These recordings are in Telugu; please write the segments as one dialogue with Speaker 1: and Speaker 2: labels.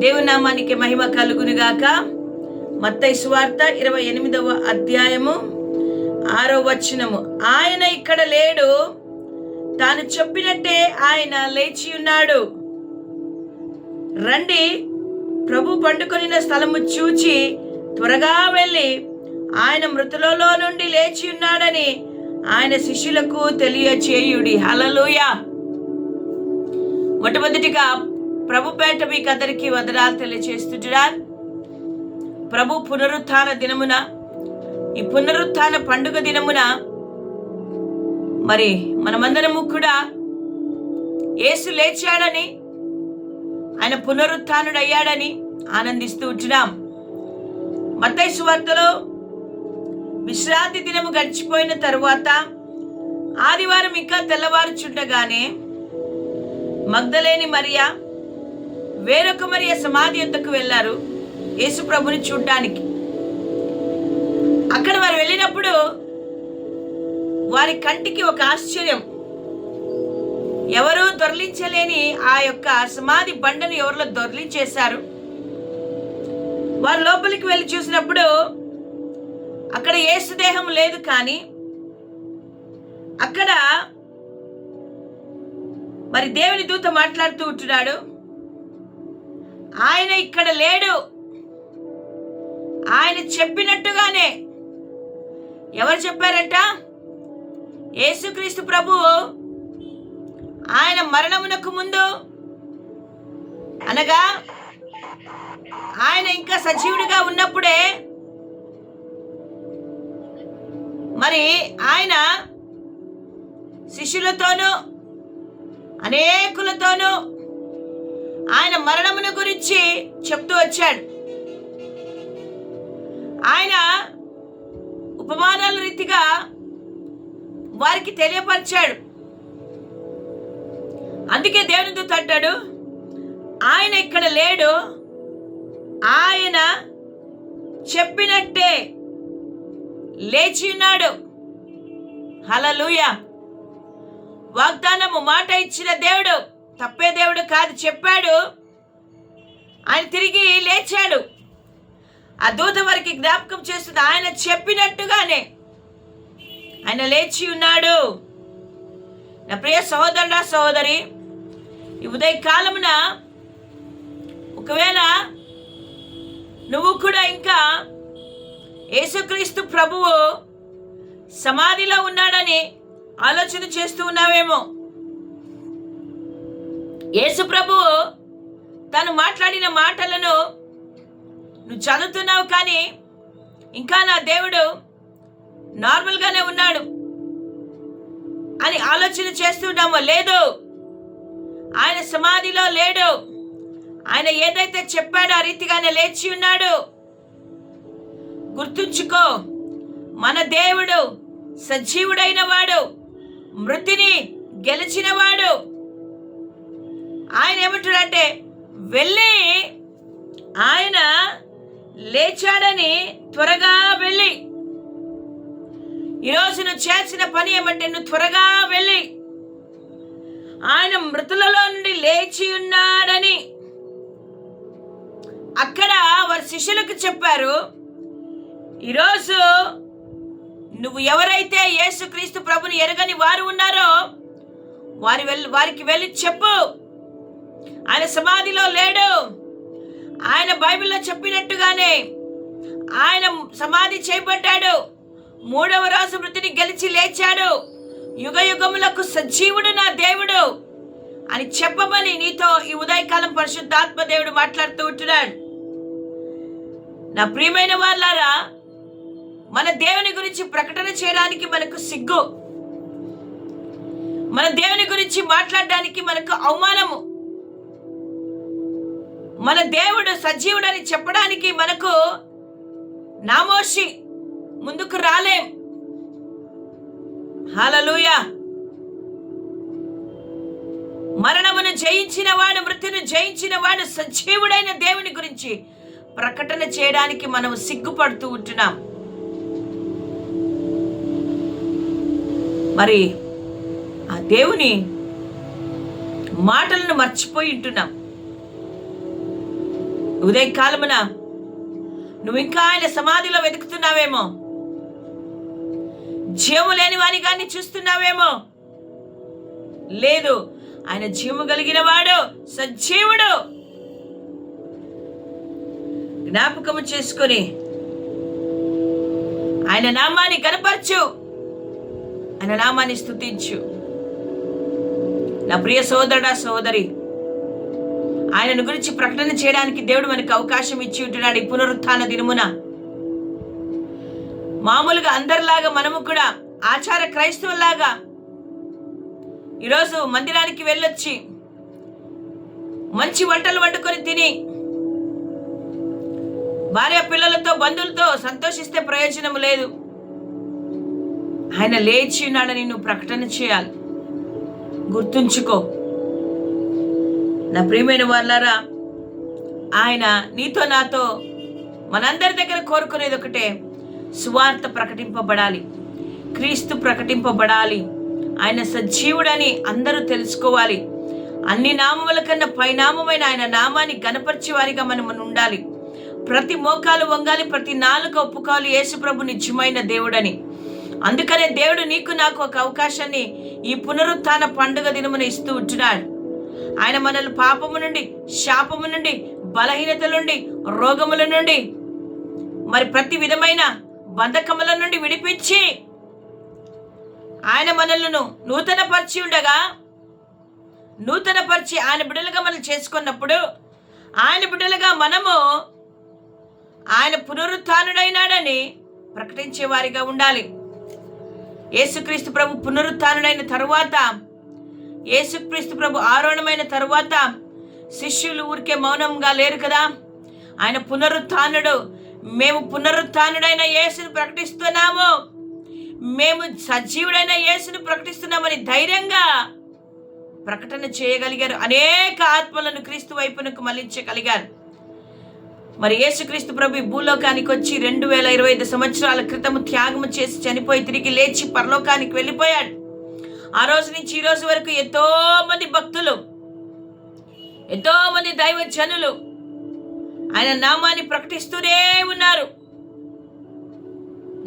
Speaker 1: దేవునామానికి మహిమ కలుగునుగాక. మత్తయి సువార్త ఇరవై ఎనిమిదవ అధ్యాయము ఆరో వచనము. ఆయన ఇక్కడ లేడు. తాను చెప్పినట్టే ఆయన లేచి ఉన్నాడు. రండి ప్రభు పండుకొనిన స్థలము చూచి త్వరగా వెళ్ళి ఆయన మృతులలో నుండి లేచి ఉన్నాడని ఆయన శిష్యులకు తెలియచేయుడి. హలలుయ మొట్టమొదటిగా ప్రభుపేట మీకు అందరికీ వందనాలు తెలియచేస్తుంటున్నాను ప్రభు పునరుత్న దినమున ఈ పునరుత్న పండుగ దినమున మరి మనమందరము కూడా యేసు లేచాడని ఆయన పునరుత్డయ్యాడని ఆనందిస్తూ ఉంటున్నాం. మత్తయి సువార్తలో విశ్రాంతి దినము గడిచిపోయిన తరువాత ఆదివారం ఇంకా తెల్లవారుచుండగానే మగ్ధలేని మరియా వేరొక మరియ సమాధి యొద్దకు వెళ్ళారు? యేసు ప్రభుని చూడ్డానికి. అక్కడ వారు వెళ్ళినప్పుడు వారి కంటికి ఒక ఆశ్చర్యం. ఎవరు దొర్లించలేని ఆ యొక్క సమాధి బండను ఎవరిలో దొర్లించేశారు? వారు లోపలికి వెళ్ళి చూసినప్పుడు అక్కడ ఏసుదేహం లేదు కానీ అక్కడ మరి దేవుని దూత మాట్లాడుతూ ఉంటున్నాడు. ఆయన ఇక్కడ లేడు. ఆయన చెప్పినట్టుగానే. ఎవరు చెప్పారంట? యేసుక్రీస్తు ప్రభువు ఆయన మరణమునకు ముందు అనగా ఆయన ఇంకా సజీవుడిగా ఉన్నప్పుడే మరి ఆయన శిష్యులతోనూ అనేకులతోనూ ఆయన మరణమును గురించి చెప్తూ వచ్చాడు. ఆయన ఉపమానాల రీతిగా వారికి తెలియపరిచాడు. అందుకే దేవుని దూత అంటాడు ఆయన ఇక్కడ లేడు. ఆయన చెప్పినట్టే లేచి ఉన్నాడు. హలలుయ వాగ్దానము మాట ఇచ్చిన దేవుడు తప్పే దేవుడు కాదు చెప్పాడు. ఆయన తిరిగి లేచాడు. ఆ దూత వారికి జ్ఞాపకం చేస్తుంది ఆయన చెప్పినట్టుగానే. ఆయన లేచి ఉన్నాడు. నా ప్రియ సహోదరుడా సహోదరి ఈ ఉదయ కాలమున ఒకవేళ నువ్వు కూడా ఇంకా యేసుక్రీస్తు ప్రభువు సమాధిలో ఉన్నాడని ఆలోచన చేస్తూ ఉన్నావేమో. యేసు ప్రభు తను మాట్లాడిన మాటలను నువ్వు చదువుతున్నావు కానీ ఇంకా నా దేవుడు నార్మల్గానే ఉన్నాడు అని ఆలోచన చేస్తున్నామో లేదు. ఆయన సమాధిలో లేడు. ఆయన ఏదైతే చెప్పాడో ఆ రీతిగానే లేచి ఉన్నాడు. గుర్తుంచుకో మన దేవుడు సజీవుడైన వాడు మృతిని గెలిచినవాడు. ఆయన ఏమంటాడంటే వెళ్ళి ఆయన లేచాడని త్వరగా వెళ్ళి. ఈరోజు నువ్వు చేసిన పని ఏమంటే నువ్వు త్వరగా వెళ్ళి. ఆయన మృతులలో నుండి లేచి ఉన్నాడని. అక్కడ వారి శిష్యులకు చెప్పారు ఈరోజు నువ్వు ఎవరైతే యేసుక్రీస్తు ప్రభుని ఎరగని వారు ఉన్నారో వారి వెళ్ళి వారికి వెళ్ళి చెప్పు. సమాధిలో లేడు. ఆయన బైబిల్లో చెప్పినట్టుగానే ఆయన సమాధి చేపట్టాడు మూడవ రోజు మృతిని గెలిచి లేచాడు. యుగ యుగములకు సజీవుడు నా దేవుడు అని చెప్పమని నీతో ఈ ఉదయకాలం పరిశుద్ధాత్మ దేవుడు మాట్లాడుతూ ఉంటున్నాడు. నా ప్రియమైన వాళ్ళారా మన దేవుని గురించి ప్రకటన చేయడానికి మనకు సిగ్గు. మన దేవుని గురించి మాట్లాడడానికి మనకు అవమానము. మన దేవుడు సజీవుడని చెప్పడానికి మనకు నామోషి ముందుకు రాలేం. హలలుయా మరణమును జయించిన వాడు మృత్యును జయించిన వాడు సజీవుడైన దేవుని గురించి ప్రకటన చేయడానికి మనం సిగ్గుపడుతూ ఉంటున్నాం. మరి ఆ దేవుని మాటలను మర్చిపోయి ఉంటున్నాం. ఉదయం కాలమున నువ్వు ఇంకా ఆయన సమాధిలో వెతుకుతున్నావేమో? జీవము లేని వాని కానీ చూస్తున్నావేమో? లేదు ఆయన జీవము కలిగిన వాడు సజీవుడు. జ్ఞాపకము చేసుకొని ఆయన నామాన్ని కనపరచు ఆయన నామాన్ని స్థుతించు నా ప్రియ సోదరుడా సోదరి ఆయనను గురించి ప్రకటన చేయడానికి దేవుడు మనకు అవకాశం ఇచ్చి ఉంటున్నాడు ఈ పునరుత్థాన దినమున. మామూలుగా అందరిలాగా మనము కూడా ఆచార క్రైస్తవులాగా ఈరోజు మందిరానికి వెళ్ళొచ్చి మంచి వంటలు వండుకొని తిని భార్య పిల్లలతో బంధువులతో సంతోషిస్తే ప్రయోజనం లేదు. ఆయన లేచి ఉన్నాడని నువ్వు ప్రకటన చేయాలి. గుర్తుంచుకో. నా ప్రియమైన వాళ్ళారా ఆయన నీతో నాతో మనందరి దగ్గర కోరుకునేది ఒకటే సువార్త ప్రకటింపబడాలి క్రీస్తు ప్రకటింపబడాలి ఆయన సజీవుడని అందరూ తెలుసుకోవాలి అన్ని నామముల కన్నా పైనామమైన ఆయన నామాన్ని గనపరిచే వారిగా మనం ఉండాలి ప్రతి మోకాలు వంగాలి ప్రతి నాలుక ఒప్పుకోవాలి యేసుప్రభు నిజమైన దేవుడని. అందుకనే దేవుడు నీకు నాకు ఒక అవకాశాన్ని ఈ పునరుత్థాన పండుగ దినమున ఇస్తూ ఉంటున్నాడు. ఆయన మనల్ని పాపము నుండి శాపము నుండి బలహీనతల నుండి రోగముల నుండి మరి ప్రతి విధమైన బంధకముల నుండి విడిపించి ఆయన మనలను నూతన పరిచి ఉండగా నూతన పరిచి ఆయన బిడ్డలుగా మనం చేసుకున్నప్పుడు ఆయన బిడ్డలుగా మనము ఆయన పునరుత్డైనాడని ప్రకటించే వారిగా ఉండాలి. యేసుక్రీస్తు ప్రభు పునరుత్డైన తరువాత యేసుక్రీస్తు ప్రభు ఆరోహణమైన తర్వాత శిష్యులు ఊరికే మౌనంగా లేరు కదా? ఆయన పునరుత్నుడు మేము పునరుత్నుడైన యేసును ప్రకటిస్తున్నాము. మేము సజీవుడైన యేసును ప్రకటిస్తున్నామని ధైర్యంగా ప్రకటన చేయగలిగారు. అనేక ఆత్మలను క్రీస్తు వైపునకు మళ్ళించగలిగారు మరి యేసుక్రీస్తు ప్రభు భూలోకానికి వచ్చి రెండు వేల ఇరవై ఐదు సంవత్సరాల క్రితం త్యాగము చేసి చనిపోయి తిరిగి లేచి పరలోకానికి వెళ్ళిపోయాడు. ఆ రోజు నుంచి ఈ రోజు వరకు ఎంతో మంది భక్తులు ఎంతో మంది దైవ జనులు ఆయన నామాన్ని ప్రకటిస్తూనే ఉన్నారు.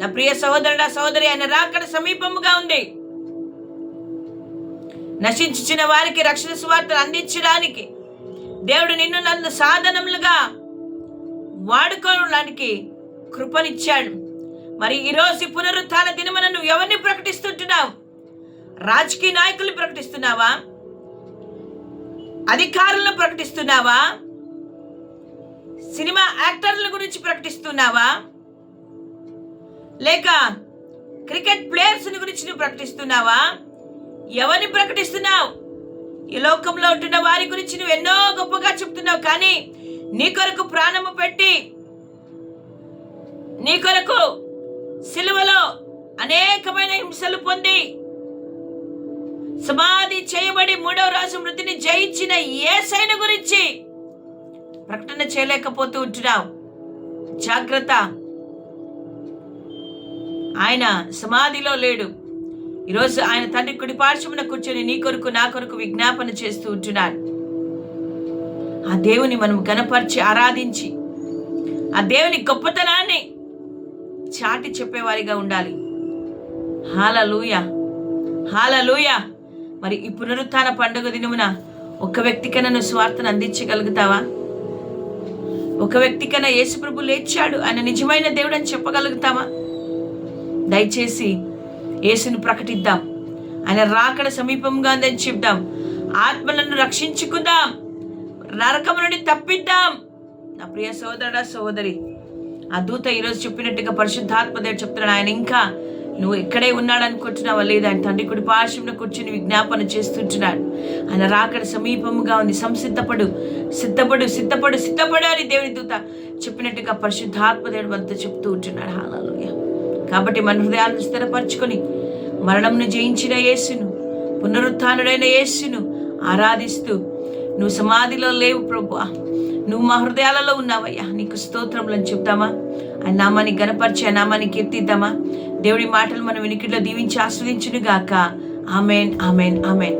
Speaker 1: నా ప్రియ సహోదరుడా సహోదరి ఆయన రాకడ సమీపముగా ఉంది. నశించిన వారికి రక్షణ సువార్తలు అందించడానికి దేవుడు నిన్ను నన్ను సాధనములుగా వాడుకోవడానికి కృపనిచ్చాడు. మరి ఈరోజు పునరుత్థాన దినమున నువ్వు ఎవరిని ప్రకటిస్తుంటున్నావు? రాజకీయ నాయకులు ప్రకటిస్తున్నావా? అధికారులను ప్రకటిస్తున్నావా? సినిమా యాక్టర్ల గురించి ప్రకటిస్తున్నావా? లేక క్రికెట్ ప్లేయర్స్ గురించి నువ్వు ప్రకటిస్తున్నావా? ఎవరిని ప్రకటిస్తున్నావు? ఈ లోకంలో ఉంటున్న వారి గురించి నువ్వు ఎన్నో గొప్పగా చెప్తున్నావు కానీ నీ కొరకు ప్రాణము పెట్టి నీ కొరకు సిలువలో అనేకమైన హింసలు పొంది సమాధి చేయబడి మూడవ రాజు మృతిని జయించిన ఏసైన గురించి ప్రకటన చేయలేకపోతూ ఉంటున్నావు జాగ్రత్త. ఆయన సమాధిలో లేడు. ఈరోజు ఆయన తండ్రి కుడిపార్శ్వమున కూర్చొని నీ కొరకు నా కొరకు విజ్ఞాపన చేస్తూ ఉంటున్నాడు. ఆ దేవుని మనం గనపరిచి ఆరాధించి ఆ దేవుని గొప్పతనాన్ని చాటి చెప్పేవారిగా ఉండాలి. హాలూయ హాలూయ మరి ఈ పునరుత్థాన పండుగ దినమున ఒక వ్యక్తికైనా నువ్వు స్వార్థను అందించగలుగుతావా? ఒక వ్యక్తికైనా యేసుప్రభు లేచాడు ఆయన నిజమైన దేవుడు అని చెప్పగలుగుతావా? దయచేసి యేసును ప్రకటిద్దాం. ఆయన రాకడ సమీపంగా ఉందని చెప్దాం. ఆత్మలను రక్షించుకుందాం. నరకం నుండి తప్పిద్దాం. నా ప్రియ సోదరుడా సోదరి ఆ దూత ఈరోజు చెప్పినట్టుగా పరిశుద్ధాత్మ దేవుడు చెప్తున్నాడు. ఆయన ఇంకా నువ్వు ఇక్కడే ఉన్నాడు అనుకుంటున్నావా లేదా ఆయన తండ్రి కుడి పార్శ్వంలో కూర్చుని విజ్ఞాపన చేస్తుంటున్నాడు. ఆయన రాకడ సమీపముగా ఉంది. సంసిద్ధపడు సిద్ధపడు సిద్ధపడు సిద్ధపడు అని దేవుని దూత చెప్పినట్టుగా పరిశుద్ధాత్మదేవుడు మనతో చెప్తూ ఉంటున్నాడు. హాలలోయ కాబట్టి మన హృదయాలను స్థిరపరచుకొని మరణంను జయించిన యేసును పునరుత్డైన యేసును ఆరాధిస్తూ నువ్వు సమాధిలో లేవు ప్రభు నువ్వు మా హృదయాలలో ఉన్నావయ్యా. నీకు స్తోత్రములని చెప్తామా? ఆ నామాన్ని గనపరిచి ఆ నామాన్ని కీర్తిద్దామా? దేవుడి మాటలు మనం వినికిడిలో దీవించి ఆస్వాదించును గాక ఆమెన్ ఆమెన్ ఆమెన్.